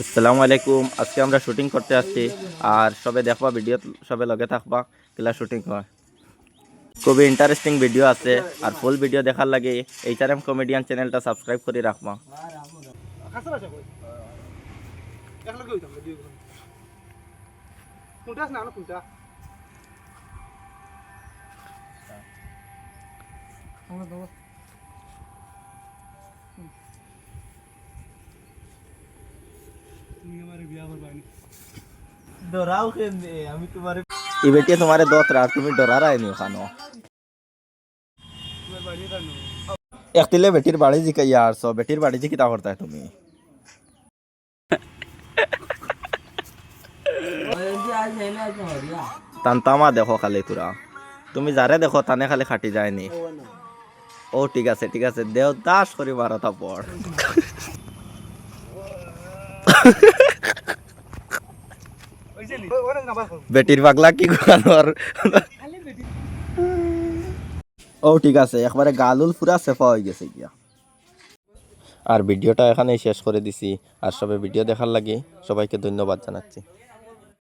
আসসালামু আলাইকুম। আজকে আমরা শুটিং করতে আসছি। আর সবে দেখবা ভিডিও, সবে লগে থাকবা কিলা শুটিং হয়। খুবই ইন্টারেস্টিং ভিডিও আছে। আর ফুল ভিডিও দেখার লাগে এইচ আর এম কমেডিয়ান চ্যানেলটা সাবস্ক্রাইব করে রাখবা। কোনটা তুমি আমারে বিয়া করবানি ডরাও কেমনে? আমি তোমার এই বেটিয়ে তোমার দোতরা তুমি ডরার আইনি ওখানো তোমার বাড়ি কানো? একটিলে বেটির বাড়ি জিকাইয়া আসছো বেটির বাড়ি জি কিতা করতে তুমি? তান্তামা দেখো খালি তোরা। তুমি যারে দেখো তানে খালি খাটি যায়নি। ও ঠিক আছে ঠিক আছে দেও দাস করি বারোটা পর বেটির পাগলা কি আর ও ঠিক আছে একবারে গালুল পুরা সেফা হয়ে গেছে গিয়া। আর ভিডিওটা এখানেই শেষ করে দিছি। আর সবাই ভিডিও দেখার লাগে সবাইকে ধন্যবাদ জানাচ্ছি।